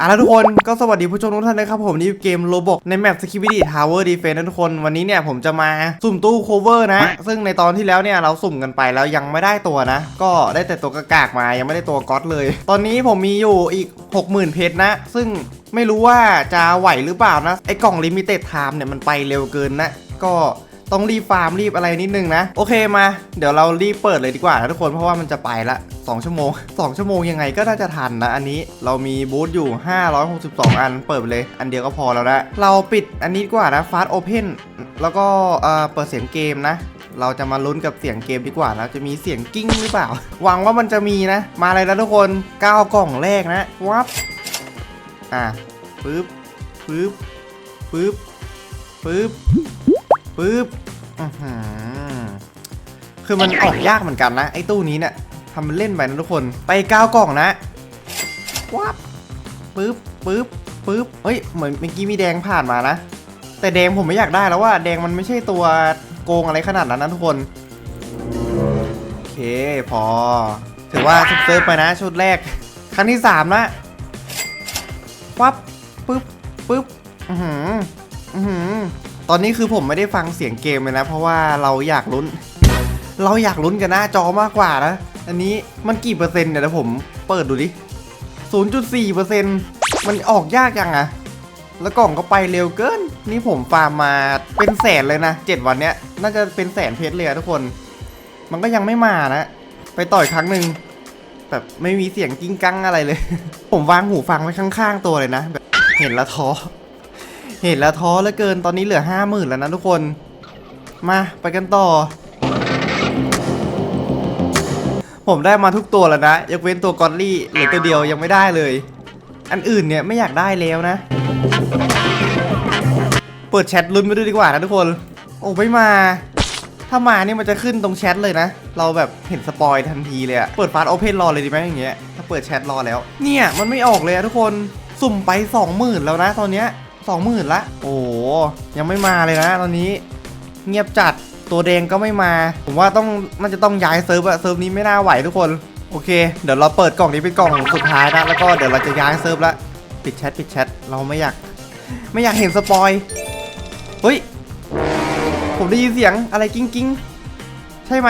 อะแล้วทุกคนก็สวัสดีผู้ชมทุกท่านนะครับผมนี่เกมโลบอกในแมป Security Tower Defense นะทุกคนวันนี้เนี่ยผมจะมาสุ่มตู้ cover นะ ซึ่งในตอนที่แล้วเนี่ยเราสุ่มกันไปแล้วยังไม่ได้ตัวนะ ก็ได้แต่ตัวกากากๆมายังไม่ได้ตัวก๊อตเลย ตอนนี้ผมมีอยู่อีก 60,000 เพชรนะ ซึ่งไม่รู้ว่าจะไหวหรือเปล่านะไอ้กล่อง Limited Time เนี่ยมันไปเร็วเกินนะ ก็ ต้องรีบฟาร์มรีบอะไรนิดนึงนะ โอเคมา เดี๋ยวเรารีบเปิดเลยดีกว่านะทุกคนเพราะว่ามันจะไปละ 2 ชั่วโมง 2 ชั่วโมงยังไงก็น่าจะทันนะ อันนี้เรามีบูธอยู่ 562 อันเปิดไปเลย อันเดียวก็พอแล้วนะ เราปิดอันนี้ดีกว่านะ Fast Open แล้วก็เอ่อเปิดเสียงเกมนะเราจะมาลุ้นกับเสียงเกมดีกว่านะจะมีเสียงกิ้งหรือเปล่า หวังว่ามันจะมีนะ มาเลยนะทุกคน9กล่องแรกนะวับอะปึ๊บปึ๊บปึ๊บปึ๊บ ปึ๊บอื้อหือคือมันออกยากเหมือนกันนะ ไอ้ตู้นี้เนี่ยทำมันเล่นไปนะทุกคน ไป9กล่องนะวับปึ๊บปึ๊บปึ๊บเฮ้ย เหมือนเมื่อกี้มีแดงผ่านมานะ แต่แดงผมไม่อยากได้แล้วว่า แดงมันไม่ใช่ตัวโกงอะไรขนาดนั้นนะทุกคน โอเคพอ ถือว่าเซิร์ฟไปนะชุดแรก ครั้งที่สามนะวับปึ๊บปึ๊บ อือหือ อือหือ ตอนนี้คือผมไม่ได้ฟังเสียงเกมเลยนะ เพราะว่าเราอยากลุ้น เราอยากลุ้นกันหน้าจอมากกว่านะ อันนี้มันกี่เปอร์เซ็นต์เนี่ยเดี๋ยวผมเปิดดูดิ 0.4เปอร์เซ็นต์มันออกยากยังอะแล้วกล่องก็ไปเร็วเกิน นี่ผมฟาร์มมาเป็นแสนเลยนะเจ็ดวันเนี้ย น่าจะเป็นแสนเพชรเลยอะทุกคน มันก็ยังไม่มานะ ไปต่อยครั้งหนึ่งแบบไม่มีเสียงกิ้งกังอะไรเลย ผมวางหูฟังไว้ข้างๆตัวเลยนะแบบเห็นแล้วท้อ เห็นแล้วท้อเหลือเกินตอนนี้เหลือห้าหมื่นแล้วนะทุกคน มาไปกันต่อ ผมได้มาทุกตัวแล้วนะ ยกเว้นตัวกอดลี่เหลือตัวเดียวยังไม่ได้เลย อันอื่นเนี่ยไม่อยากได้แล้วนะ เปิดแชทลุ้นไปด้วยดีกว่านะทุกคน โอ้ไม่มา ถ้ามานี่มันจะขึ้นตรงแชทเลยนะ เราแบบเห็นสปอยทันทีเลยอะเปิดฟาสโอเพนรอเลยดีไหมอย่างเงี้ยถ้าเปิดแชทรอแล้ว เนี่ยมันไม่ออกเลยอะทุกคนสุ่มไป20,000แล้วนะตอนเนี้ย 20,000ละ โอ้ยังไม่มาเลยนะตอนนี้เงียบจัดตัวแดงก็ไม่มา ผมว่าต้องมันจะต้องย้ายเซิร์ฟอะเซิร์ฟนี้ไม่น่าไหวทุกคนโอเค เดี๋ยวเราเปิดกล่องนี้เป็นกล่องสุดท้ายนะแล้วก็เดี๋ยวเราจะย้ายเซิร์ฟละปิดแชทปิดแชทเราไม่อยาก ไม่อยากเห็นสปอยเฮ้ยผมได้ยินเสียงอะไรกิ้งกิ้งใช่ไหม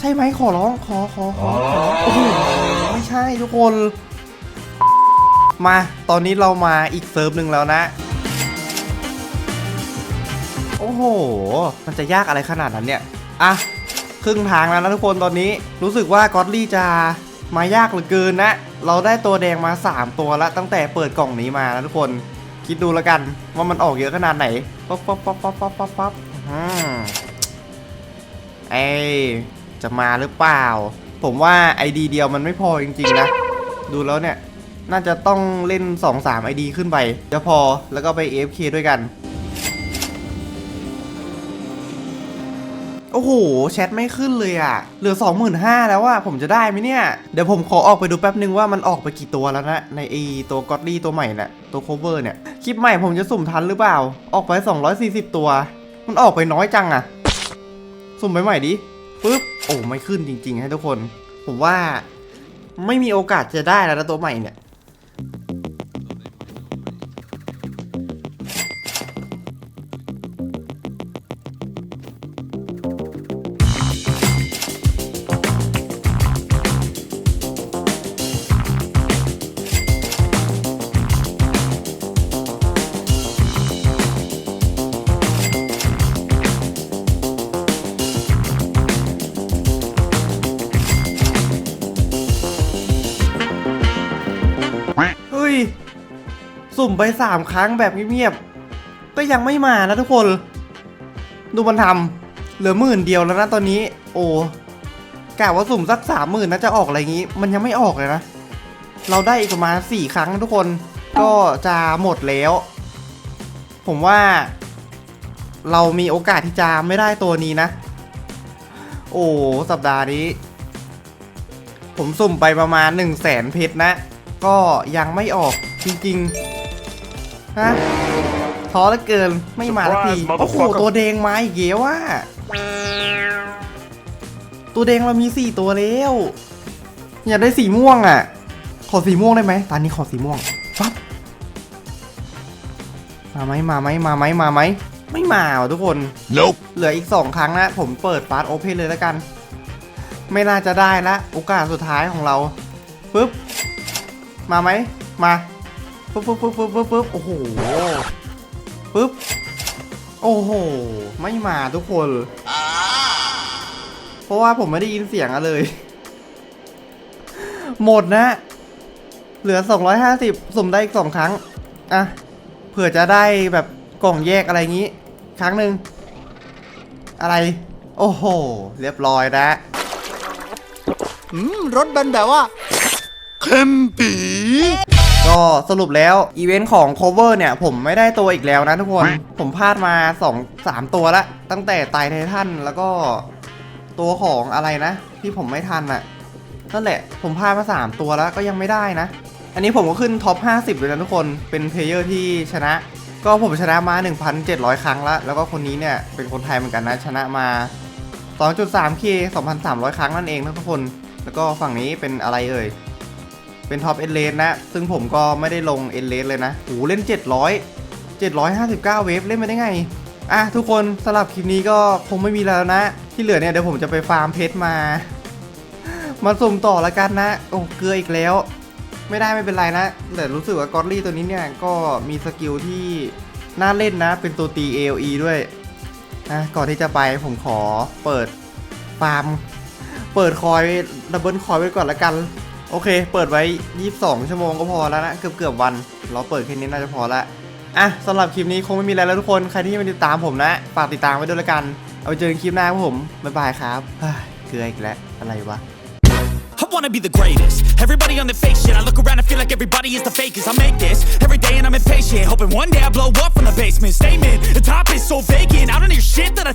ใช่ไหมขอร้องขอขอขอขอโอ้โหไม่ใช่ทุกคน มา ตอนนี้เรามาอีกเซิร์ฟหนึ่งแล้วนะ โอ้โห มันจะยากอะไรขนาดนั้นเนี่ย อะ ครึ่งทางแล้วนะทุกคนตอนนี้ รู้สึกว่าก็อดลี่จะมายากเหลือเกินนะ เราได้ตัวแดงมา 3 ตัวแล้วตั้งแต่เปิดกล่องนี้มานะทุกคน คิดดูแล้วกันว่ามันออกเยอะขนาดไหน ป๊อปป๊อปป๊อปป๊อปป๊อปป๊อปป๊อปอืมเอจะมาหรือเปล่า ผมว่าไอดีเดียวมันไม่พอจริงๆนะ ดูแล้วเนี่ย น่าจะต้องเล่น 2-3 ID ขึ้นไปจะพอแล้วก็ไป AFK ด้วยกัน โอ้โห แชทไม่ขึ้นเลยอะ่ะ เหลือ 25,000 แล้วอะผมจะได้ไหมเนี่ย เดี๋ยวผมขอออกไปดูแป๊บนึงว่ามันออกไปกี่ตัวแล้วนะ ในไอตัวก็อดลี่ตัวใหม่น่ะตัวโคเวอร์เนี่ย คลิปใหม่ผมจะสุ่มทันหรือเปล่า ออกไป 240 ตัว มันออกไปน้อยจังอะสุ่มไปใหม่ดิปึ๊บโอ้ไม่ขึ้นจริง ๆ ให้ทุกคน ผมว่าไม่มีโอกาสจะได้แล้วนะตัวใหม่เนี่ย สุ่มไปสามครั้งแบบเงียบๆก็ยังไม่มานะทุกคน ดูมันทำเหลือหมื่นเดียวแล้วนะตอนนี้ โอ้กะว่าสุ่มสักสามหมื่นน่าจะออกอะไรงี้ มันยังไม่ออกเลยนะ เราได้อีกประมาณสี่ครั้งทุกคนก็จะหมดแล้ว ผมว่า เรามีโอกาสที่จะไม่ได้ตัวนี้นะ โอ้สัปดาห์นี้ ผมสุ่มไปประมาณ1 0 0 0 0แสนเพชรนะ ก็ยังไม่ออกจริงๆ ฮะท้อเหลือเกินไม่มาสักที Surprise, โอ้โห motherfucker ตัวแดงมาอีกเยวว่าตัวแดงเรามีสี่ตัวแล้วอยากได้สีม่วงอะ ขอสีม่วงได้ไหมตอนนี้ขอสีม่วงปั๊บมาไหมมาไหมมาไหมมาไหมไม่มาว่ะทุกคน Nope. เหลืออีก2ครั้งนะผมเปิดฟาสโอเพนเลยแล้วกัน ไม่น่าจะได้ละโอกาสสุดท้ายของเราปึ๊บ มาไหม มา ปึ๊บปึ๊บปึ๊บปึ๊บปึ๊บปึ๊บโอ้โหปึ๊บโอ้โห ไม่มาทุกคน เพราะว่าผมไม่ได้ยินเสียงอะเลย หมดนะ เหลือ 250 สมได้อีก2ครั้ง อะ เผื่อจะได้แบบกล่องแยกอะไรงี้ ครั้งหนึ่ง อะไร โอ้โห เรียบร้อยนะอืม รถแบนแบบว่า Kempi. ก็สรุปแล้ว อีเวนต์ของ cover เนี่ย ผมไม่ได้ตัวอีกแล้วนะทุกคนผมพลาดมา 2 3 ตัวละ ตั้งแต่ไตไททันแล้วก็ตัวของอะไรนะ ที่ผมไม่ทันอะนั่นแหละ ผมพลาดมา 3 ตัวแล้วก็ยังไม่ได้นะ อันนี้ผมก็ขึ้นท็อป 50เลยนะทุกคนเป็นเพลเยอร์ที่ชนะ ก็ผมชนะมา 1,700 ครั้งละแล้วก็คนนี้เนี่ยเป็นคนไทยเหมือนกันนะชนะมา 2.3k 2,300 ครั้งนั่นเองนะทุกคน แล้วก็ฝั่งนี้เป็นอะไรเอ่ย เป็นท็อปเอ็นเลนนะ ซึ่งผมก็ไม่ได้ลงเอ็นเลนเลยนะโหเล่น 700 759 เวฟเล่นไปได้ไง อะ ทุกคนสำหรับคลิปนี้ก็คงไม่มีแล้วนะ ที่เหลือเนี่ยเดี๋ยวผมจะไปฟาร์มเพชรมา มาสุ่มต่อละกันนะ โอ้เกลืออีกแล้ว ไม่ได้ไม่เป็นไรนะ แต่รู้สึกว่ากอตลี่ตัวนี้เนี่ยก็มีสกิลที่น่าเล่นนะ เป็นตัวตี AOE ด้วยนะก่อนที่จะไปผมขอเปิดฟาร์ม เปิดคอยดับเบิลคอยไว้ก่อนละกัน โอเค เปิดไว้ 22 ชั่วโมงก็พอแล้วนะ เกือบเกือบวัน เราเปิดแค่นี้น่าจะพอละอะสำหรับคลิปนี้คงไม่มีอะไรแล้วทุกคน ใครที่ม่ติดตามผมนะ ฝากติดตามไว้ด้วยละกัน เอาเจอกันคลิปหน้าครับผม บ๊ายบายครับเฮ้ยเกลืออีกแล้ว อะไรวะ I wanna be the greatest. Everybody on the fake shit. I look around and feel like everybody is the fakest. I make this every day and I'm impatient. Hoping one day I blow up from the basement. Statement, the top is so vacant. I don't hear shit that I think.